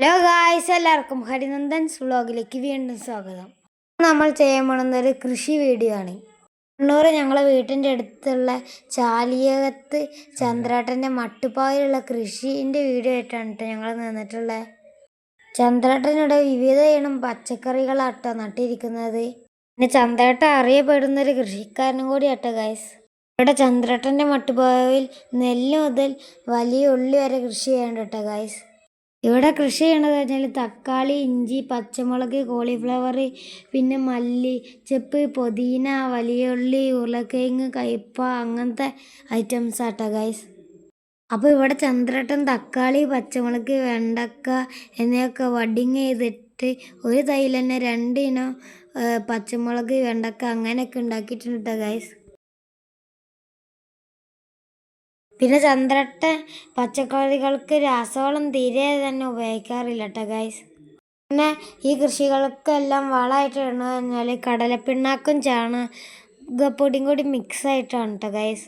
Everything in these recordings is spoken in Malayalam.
ഹലോ ഗായ്സ് എല്ലാവർക്കും ഹരിനന്ദൻസ് വ്ളോഗിലേക്ക് വീണ്ടും സ്വാഗതം. നമ്മൾ ചെയ്യാൻ പോകുന്നത് ഒരു കൃഷി വീഡിയോ ആണ്. കണ്ണൂർ ഞങ്ങളെ വീട്ടിന്റെ അടുത്തുള്ള ചാലിയകത്ത് ചന്ദ്രാട്ടന്റെ മട്ടുപ്പാവിലുള്ള കൃഷിന്റെ വീഡിയോ ആയിട്ടാണ് കേട്ടോ ഞങ്ങൾ നിന്നിട്ടുള്ളത് ചന്ദ്രാട്ടനിവിടെ വിവിധ ഇനം പച്ചക്കറികളാട്ടോ നട്ടിരിക്കുന്നത്. പിന്നെ ചന്ദ്രാട്ട അറിയപ്പെടുന്ന ഒരു കൃഷിക്കാരനും കൂടി ആട്ടോ ഗായ്സ് ഇവിടെ ചന്ദ്രാട്ടന്റെ മട്ടുപ്പാവിൽ നെല്ല് മുതൽ വലിയ ഉള്ളി വരെ കൃഷി ചെയ്യേണ്ട കേട്ടോ ഗായ്സ് ഇവിടെ കൃഷി ചെയ്യണത് വെച്ചാൽ തക്കാളി ഇഞ്ചി പച്ചമുളക് കോളിഫ്ലവർ പിന്നെ മല്ലി ചെപ്പ് പൊതീന വലിയ ഉള്ളി ഉരുളക്കിഴങ്ങ് കയ്പ അങ്ങനത്തെ ഐറ്റംസ് ആട്ടോ ഗൈസ് അപ്പോൾ ഇവിടെ ചന്ദ്രട്ടൻ തക്കാളി പച്ചമുളക് വെണ്ടക്ക എന്നിവയൊക്കെ വഡിങ് ചെയ്തിട്ട് ഒരു തൈയിൽ തന്നെ രണ്ട് പച്ചമുളക് വെണ്ടക്ക അങ്ങനെയൊക്കെ ഉണ്ടാക്കിയിട്ടുണ്ട് കേട്ടോ ഗൈസ് പിന്നെ ചന്ദ്രട്ട പച്ചക്കറികൾക്ക് രാസവളം തീരെ തന്നെ ഉപയോഗിക്കാറില്ല കേട്ടോ ഗൈസ് പിന്നെ ഈ കൃഷികൾക്കെല്ലാം വളമായിട്ട് ഇടുന്നത് പറഞ്ഞാൽ കടലപ്പിണ്ണാക്കും ചാണകപ്പൊടിയും കൂടി മിക്സ് ആയിട്ടാണ് കേട്ടോ ഗൈസ്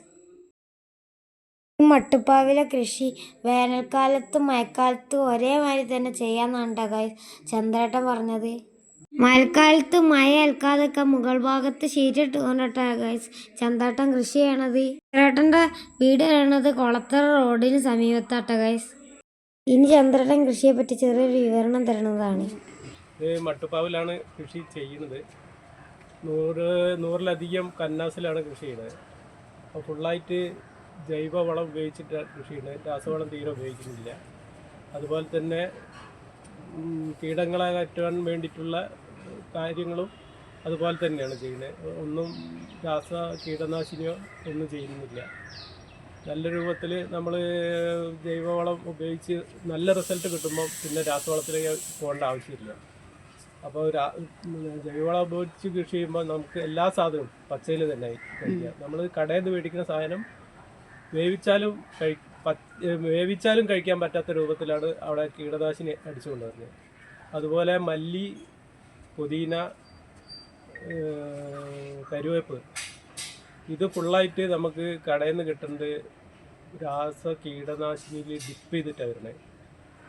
മട്ടുപ്പാവിലെ കൃഷി വേനൽക്കാലത്തും മഴക്കാലത്തും ഒരേമാതിരി തന്നെ ചെയ്യാന്നാണ് കേട്ടോ ഗൈസ് ചന്ദ്രേട്ടൻ പറഞ്ഞത്. മഴക്കാലത്ത് മഴ ഏൽക്കാതൊക്കെ മുകൾ ഭാഗത്ത് ഷീറ്റിട്ട് കൊണ്ടിട്ടാണ് ഗൈസ് ചന്ദ്രേട്ടൻ കൃഷി ചെയ്യണത്. ചന്ദ്രേട്ടന്റെ വീട് വരുന്നത് കൊളത്തറ റോഡിന് സമീപത്താട്ട ഗൈസ് ഇനി ചന്ദ്രേട്ടൻ കൃഷിയെ പറ്റി ചെറിയൊരു വിവരണം തരുന്നതാണ്. ഇത് മട്ടുപ്പാവിലാണ് കൃഷി ചെയ്യുന്നത്. നൂറ് നൂറിലധികം കന്നാസിലാണ് കൃഷി ചെയ്യുന്നത്. അപ്പോൾ ഫുള്ളായിട്ട് ജൈവവളം ഉപയോഗിച്ചിട്ട് കൃഷി ചെയ്യുന്നത്. രാസവളം തീരെ ഉപയോഗിക്കുന്നില്ല. അതുപോലെ തന്നെ കീടങ്ങളെ അകറ്റാൻ വേണ്ടിയിട്ടുള്ള കാര്യങ്ങളും അതുപോലെ തന്നെയാണ് ചെയ്യുന്നത്. ഒന്നും രാസ കീടനാശിനിയോ ഒന്നും ചെയ്യുന്നില്ല. നല്ല രൂപത്തിൽ നമ്മൾ ജൈവവളം ഉപയോഗിച്ച് നല്ല റിസൾട്ട് കിട്ടുമ്പോൾ പിന്നെ രാസവളത്തിലേക്ക് പോകേണ്ട ആവശ്യമില്ല. അപ്പോൾ ജൈവവളം ഉപയോഗിച്ച് കൃഷി ചെയ്യുമ്പോൾ നമുക്ക് എല്ലാ സാധനവും പച്ചയിൽ തന്നെ കഴിക്കാം. നമ്മൾ കടയിൽ നിന്ന് മേടിക്കുന്ന സാധനം വേവിച്ചാലും കഴി വേവിച്ചാലും കഴിക്കാൻ പറ്റാത്ത രൂപത്തിലാണ് അവിടെ കീടനാശിനി അടിച്ചു കൊണ്ടുവരുന്നത് അതുപോലെ മല്ലി പുതിന കരുവേപ്പ്. ഇത് ഫുള്ളായിട്ട് നമുക്ക് കടയിൽ നിന്ന് കിട്ടുന്നത് രാസ കീടനാശിനിയിൽ ഡിപ്പ് ചെയ്തിട്ടാണ് വരുന്നത്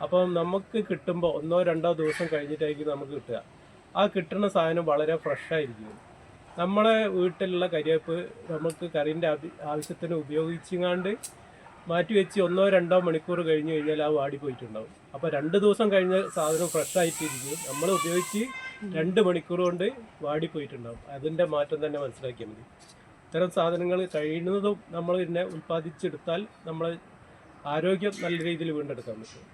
അപ്പം നമുക്ക് കിട്ടുമ്പോൾ ഒന്നോ രണ്ടോ ദിവസം കഴിഞ്ഞിട്ടായിരിക്കും നമുക്ക് കിട്ടുക. ആ കിട്ടുന്ന സാധനം വളരെ ഫ്രഷായിരിക്കും നമ്മളെ വീട്ടിലുള്ള കരിവേപ്പ് നമുക്ക് കറിന്റെ ആവശ്യത്തിന് ഉപയോഗിച്ചുകൊണ്ട് മാറ്റി വെച്ച് ഒന്നോ രണ്ടോ മണിക്കൂർ കഴിഞ്ഞ് കഴിഞ്ഞാൽ ആ വാടി പോയിട്ടുണ്ടാവും അപ്പോൾ രണ്ട് ദിവസം കഴിഞ്ഞ സാധനം ഫ്രഷ് ആയിട്ടിരിക്കും. നമ്മൾ ഉപയോഗിച്ച് രണ്ട് മണിക്കൂർ കൊണ്ട് വാടി പോയിട്ടുണ്ടാവും അതിന്റെ മാറ്റം തന്നെ മനസ്സിലാക്കിയാൽ മതി. ഇത്തരം സാധനങ്ങൾ കഴിയുന്നതും നമ്മൾ പിന്നെ ഉൽപ്പാദിച്ചെടുത്താൽ നമ്മൾ ആരോഗ്യം നല്ല രീതിയിൽ വീണ്ടെടുക്കാൻ പറ്റും.